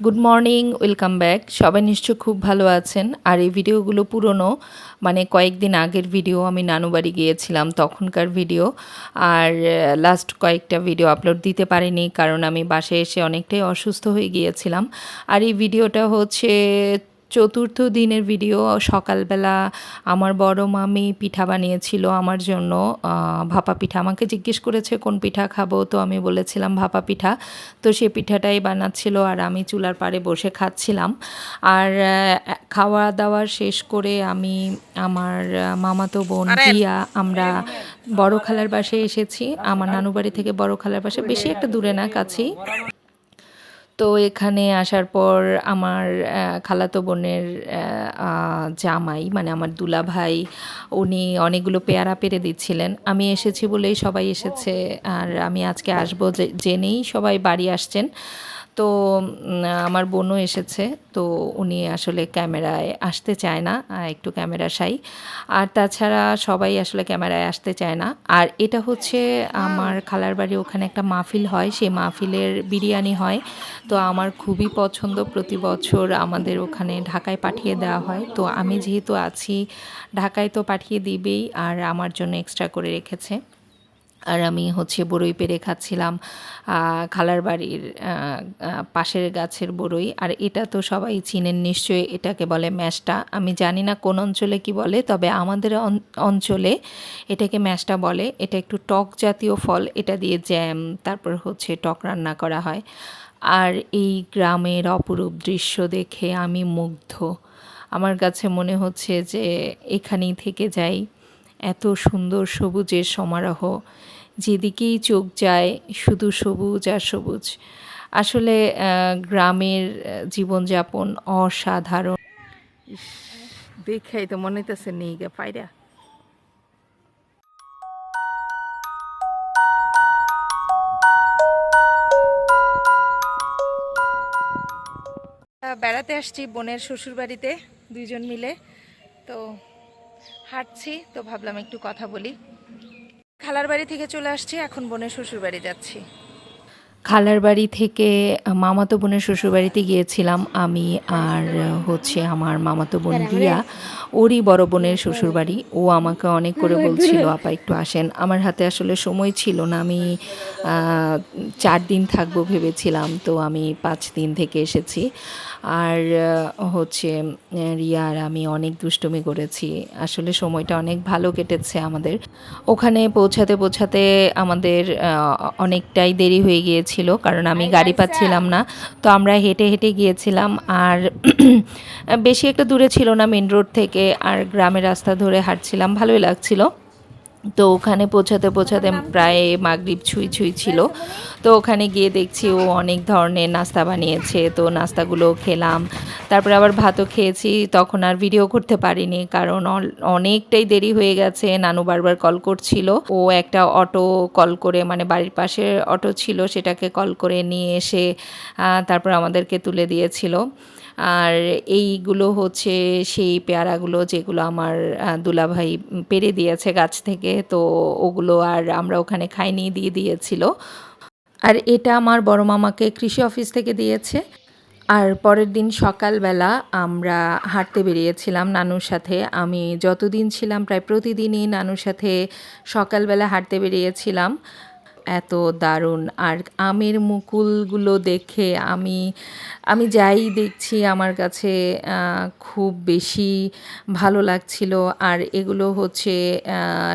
Good morning welcome back সবাই নিশ্চয় খুব ভালো আছেন। আর এই ভিডিওগুলো পুরনো মানে কয়েকদিন আগের ভিডিও, আমি নানুবাড়ি গিয়েছিলাম তখনকার ভিডিও। আর লাস্ট কয়েকটা ভিডিও আপলোড দিতে পারিনি, কারণ আমি বাসায় এসে অনেকটাই অসুস্থ হয়ে গিয়েছিলাম। আর এই ভিডিওটা হচ্ছে চতুর্থ দিনের ভিডিও সকালবেলা আমার বড় মামি পিঠা বানিয়েছিল আমার জন্য ভাপা পিঠা। আমাকে জিজ্ঞেস করেছে কোন পিঠা খাব? তো আমি বলেছিলাম ভাপা পিঠা। তো সে পিঠাটাই বানাচ্ছিল আর আমি চুলার পাড়ে বসে খাচ্ছিলাম। আর খাওয়া দাওয়া শেষ করে আমি আমার মামাতো বোন দিয়া আমরা বড় খালার বাসায় এসেছি। আমার নানু বাড়ি থেকে বড় খালার বাসা বেশি একটা দূরে না কাছেই। তো এখানে আসার পর আমার খালাতো বোনের জামাই মানে আমার দুলা ভাই উনি অনেকগুলো পেয়ারা পেরে দিচ্ছিলেন। আমি এসেছি বলেই সবাই এসেছে। আর আমি আজকে আসব জেনেই সবাই বাড়ি আসছেন। তো আমার বোনও এসেছে, তো উনি আসলে ক্যামেরায় আসতে চায় না একটু ক্যামেরা সাই। আর তাছাড়া সবাই আসলে ক্যামেরায় আসতে চায় না। আর এটা হচ্ছে আমার খালার বাড়ি ওখানে একটা মাহফিল হয়, সেই মাহফিলের বিরিয়ানি হয়। তো আমার খুবই পছন্দ, প্রতি বছর আমাদের ওখানে ঢাকায় পাঠিয়ে দেওয়া হয়। তো আমি যেহেতু আছি, ঢাকায় তো পাঠিয়ে দিবেই, আর আমার জন্য এক্সট্রা করে রেখেছে। আর আমি হচ্ছে বড়ই পেরে খাচ্ছিলাম খালার বাড়ির পাশের গাছের বড়ই আর এটা তো সবাই চিনেন নিশ্চয়ই, এটাকে বলে ম্যাশটা। আমি জানি না কোন অঞ্চলে কি বলে, তবে আমাদের অঞ্চলে এটাকে ম্যাশটা বলে। এটা একটু টক জাতীয় ফল, এটা দিয়ে জ্যাম, তারপর হচ্ছে টক রান্না করা হয়। আর এই গ্রামের অপরূপ দৃশ্য দেখে আমি মুগ্ধ। আমার কাছে মনে হচ্ছে যে এখানেই থেকে যাই। এত সুন্দর সবুজের সমারোহ। যেদিকেই চোখ যায়, শুধু সবুজ আর সবুজ। আসলে গ্রামের জীবনযাপন অসাধারণ। দেখাই তো মনে হইতেছে নেই গে পায়রা বেড়াতে আসছি বোনের শ্বশুর বাড়িতে দুইজন মিলে। তো হাঁটছি, তো ভাবলাম একটু কথা বলি। খালার বাড়ি থেকে চলে আসছি, এখন বোনের শ্বশুর বাড়ি যাচ্ছি। খালার বাড়ি থেকে মামাতো বোনের শ্বশুরবাড়িতে গিয়েছিলাম আমি আর হচ্ছে আমার মামাতো বোন রিয়া। ওরই বড় বোনের শ্বশুরবাড়ি। ও আমাকে অনেক করে বলছিল আপা একটু আসেন। আমার হাতে আসলে সময় ছিল না। আমি চার দিন থাকব ভেবেছিলাম তো আমি পাঁচ দিন থেকে এসেছি। আর হচ্ছে রিয়া আর আমি অনেক দুষ্টুমি করেছি। আসলে সময়টা অনেক ভালো কেটেছে আমাদের। ওখানে পৌঁছাতে পৌঁছাতে আমাদের অনেকটাই দেরি হয়ে গিয়েছিল কারণ আমি গাড়ি পাচ্ছিলাম না। তো আমরা হেঁটে হেঁটে গিয়েছিলাম আর বেশি একটা দূরে ছিল না মেন রোড থেকে আর গ্রামের রাস্তা ধরে হাঁটছিলাম ভালোই লাগছিল। তো ওখানে পৌঁছাতে পৌঁছাতে প্রায় মাগরিব ছুঁই ছুঁই ছিল। তো ওখানে গিয়ে দেখছি ও অনেক ধরনের নাস্তা বানিয়েছে। তো নাস্তাগুলো খেলাম। তারপরে আবার ভাতও খেয়েছি। তখন আর ভিডিও করতে পারিনি কারণ অনেকটাই দেরি হয়ে গেছে। নানু বারবার কল করছিল। ও একটা অটো কল করে মানে বাড়ির পাশে অটো ছিল, সেটাকে কল করে নিয়ে এসে তারপর আমাদেরকে তুলে দিয়েছিল। আর এইগুলো হচ্ছে সেই পেয়ারাগুলো যেগুলো আমার দুলাভাই পেরে দিয়েছে গাছ থেকে। তো ওগুলো আর আমরা ওখানে খাইনি, দিয়ে দিয়েছিল। আর এটা আমার বড় মামাকে কৃষি অফিস থেকে দিয়েছে। আর পরের দিন সকালবেলা আমরা হাঁটতে বেরিয়েছিলাম নানুর সাথে। আমি যতদিন ছিলাম, প্রায় প্রতিদিনই নানুর সাথে সকালবেলা হাঁটতে বেরিয়েছিলাম। এত দারুণ। আর আমের মুকুলগুলো দেখে আমি আমি যাই দেখছি আমার কাছে খুব বেশি ভালো লাগছিল। আর এগুলো হচ্ছে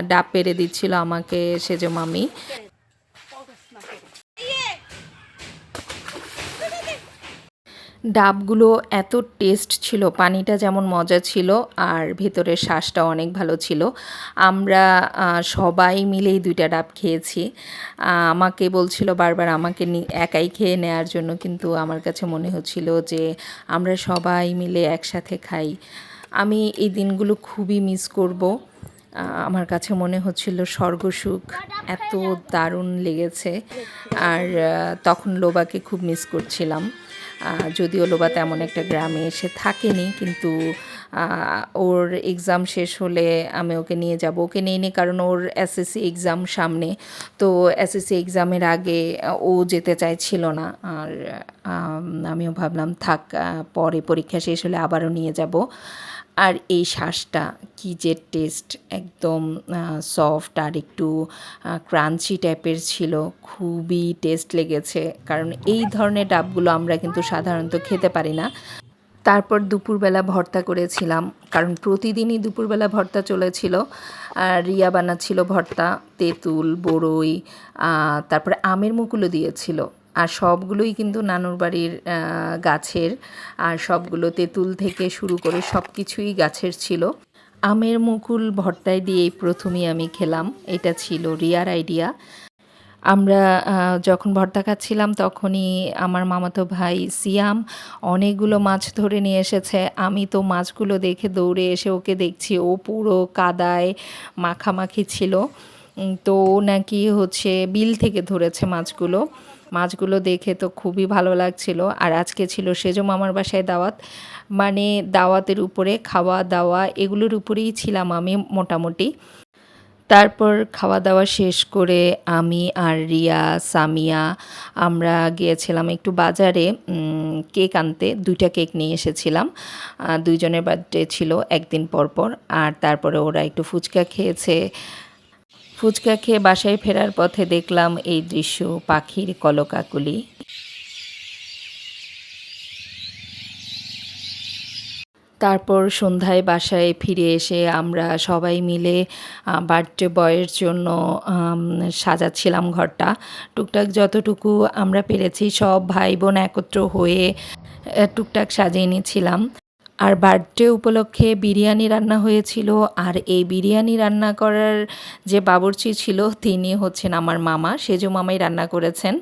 ডাব পেরে দিচ্ছিল আমাকে সেজ মামি। ডাবগুলো এত টেস্ট ছিল, পানিটা যেমন মজা ছিল আর ভেতরের শ্বাসটা অনেক ভালো ছিল। আমরা সবাই মিলেই দুইটা ডাব খেয়েছি। আমাকে বলছিল বারবার আমাকে একাই খেয়ে নেওয়ার জন্য, কিন্তু আমার কাছে মনে হচ্ছিল যে আমরা সবাই মিলে একসাথে খাই। আমি এই দিনগুলো খুবই মিস করব। আমার কাছে মনে হচ্ছিল স্বর্গসুখ এত দারুণ লেগেছে। আর তখন লোবাকে খুব মিস করছিলাম। যদিও লোবা তেমন একটা গ্রামে এসে থাকেনি, কিন্তু ওর এক্সাম শেষ হলে আমি ওকে নিয়ে যাব। ওকে নিয়ে নিই কারণ ওর এসএসসি এক্সাম সামনে। তো এসএসসি এক্সামের আগে, ও যেতে চাইছিল না। আর আমিও ভাবলাম, থাক পরে পরীক্ষা শেষ হলে আবারও নিয়ে যাব। আর এই শাঁসটা কি যে টেস্ট একদম সফট আর একটু ক্রাঞ্চি টাইপের ছিল। খুবই টেস্ট লেগেছে। কারণ এই ধরনের ডাবগুলো আমরা কিন্তু সাধারণত খেতে পারি না। তারপর দুপুরবেলা ভর্তা করেছিলাম। কারণ প্রতিদিনই দুপুরবেলা ভর্তা চলেছিল। আর রিয়া বানাচ্ছিল ভর্তা, তেঁতুল, বড়ই তারপরে আমের মুকুলও দিয়েছিল। আর সবগুলোই কিন্তু নানুর বাড়ির গাছের। আর সবগুলো তেঁতুল থেকে শুরু করে সব কিছুই গাছের ছিল। আমের মুকুল ভর্তায় দিয়েই প্রথমেই আমি খেলাম। এটা ছিল রিয়ার আইডিয়া। আমরা যখন ভর্তা খাচ্ছিলাম তখনই আমার মামাতো ভাই সিয়াম অনেকগুলো মাছ ধরে নিয়ে এসেছে। আমি তো মাছগুলো দেখে দৌড়ে এসে ওকে দেখছি। ও পুরো কাদায় মাখামাখি ছিল। তো নাকি হচ্ছে বিল থেকে ধরেছে মাছগুলো। মাছগুলো দেখে তো খুবই ভালো লাগছিল। আর আজকে ছিল সেজো মামার বাসায় দাওয়াত। মানে দাওয়াতের উপরে খাওয়া দাওয়া এগুলোর উপরেই ছিলাম আমি মোটামুটি। তারপর খাওয়া দাওয়া শেষ করে আমি আর রিয়া, সামিয়া আমরা গিয়েছিলাম একটু বাজারে কেক আনতে। দুইটা কেক নিয়ে এসেছিলাম। দুইজনের বার্থডে ছিল একদিন পর পর আর তারপরে ওরা একটু ফুচকা খেয়েছে। ফুচকা খেয়ে বাসায় ফেরার পথে দেখলাম এই দৃশ্য, পাখির কলকাকুলি। তারপর সন্ধ্যায় বাসায় ফিরে এসে আমরা সবাই মিলে বার্থডে বয়ের জন্য সাজাচ্ছিলাম ঘরটা। টুকটাক যতটুকু আমরা পেরেছি সব ভাই বোন একত্র হয়ে টুকটাক সাজিয়ে নিয়েছিলাম আর বার্থডে উপলক্ষে বিরিয়ানি রান্না হয়েছিল, আর এই বিরিয়ানি রান্না করার যে বাবুর্চি ছিল, তিনি হচ্ছেন আমার মামা, সেজো মামাই রান্না করেছেন।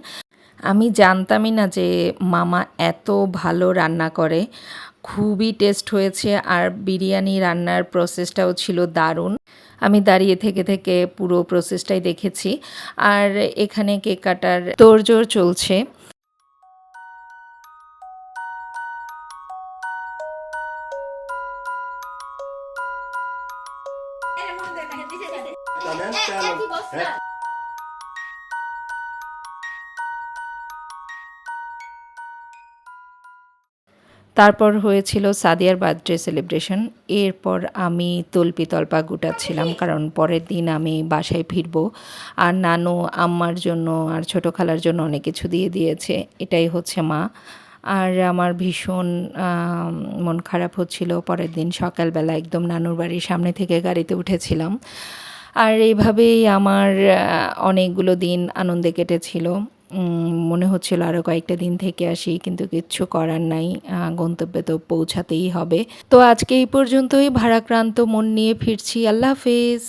আমি জানতামই না যে মামা এত ভালো রান্না করে, খুবই টেস্ট হয়েছে, আর বিরিয়ানি রান্নার প্রসেসটাও ছিল দারুণ। আমি দাঁড়িয়ে থেকে থেকে পুরো প্রসেসটাই দেখেছি, আর এখানে কেক কাটার তোড়জোড় চলছে। তারপর হয়েছিল সাদিয়ার বার্থডে সেলিব্রেশন। এরপর আমি তল্পি তলপা গুটাচ্ছিলাম, কারণ পরের দিন আমি বাসায় ফিরবো। আর নানু আম্মার জন্য আর ছোটো খালার জন্য অনেক কিছু দিয়ে দিয়েছে। এটাই হচ্ছে মা। আর আমার ভীষণ মন খারাপ হচ্ছিল। পরের দিন সকালবেলা একদম নানুর বাড়ির সামনে থেকে গাড়িতে উঠেছিলাম। আর এইভাবেই আমার অনেকগুলো দিন আনন্দে কেটেছিল। মনে হচ্ছিল আরও কয়েকটা দিন থেকে আসি, কিন্তু কিচ্ছু করার নাই। গন্তব্যে তো পৌঁছাতেই হবে। তো আজকে এই পর্যন্তই। ভারাক্রান্ত মন নিয়ে ফিরছি। আল্লাহ হাফেজ।